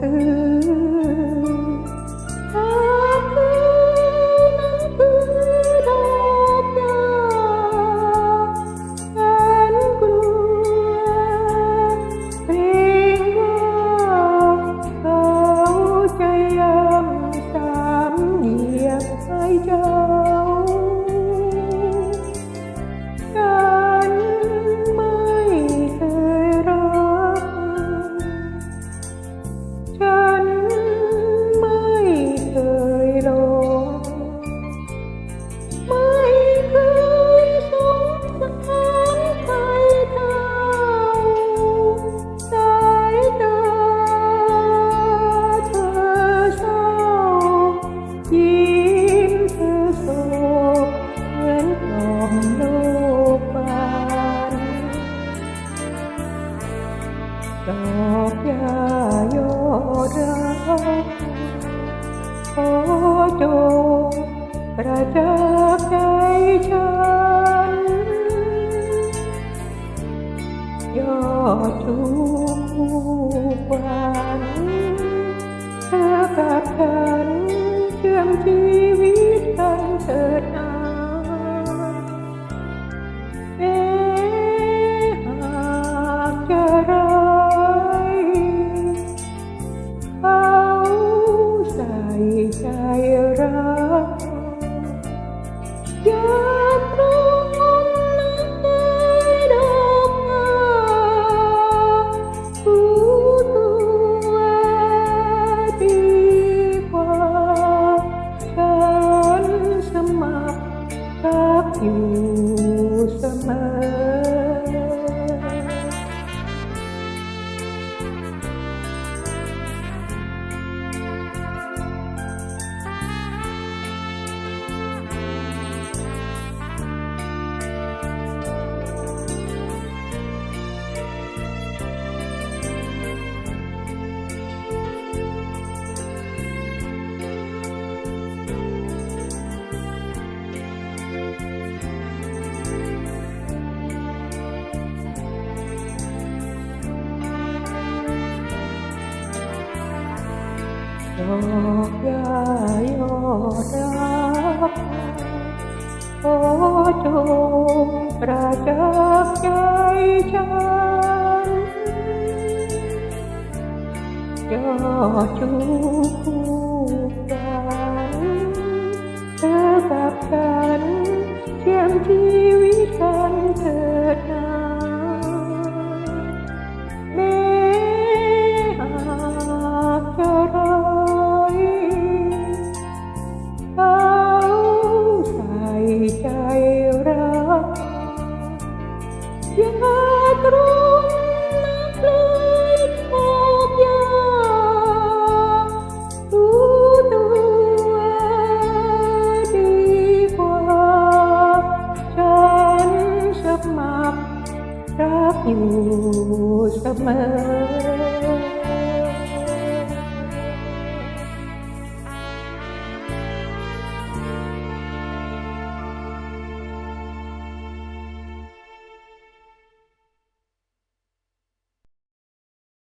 ซื้อ ดอกยายอรักขอจงประจักษ์ใจฉัน ยอดชูวันเธอกับฉันเชื่อมชีว รักอยู่เสมอ อกยายอดรักขอจงประจักษ์ใจฉันยอดชูคู่กัน summer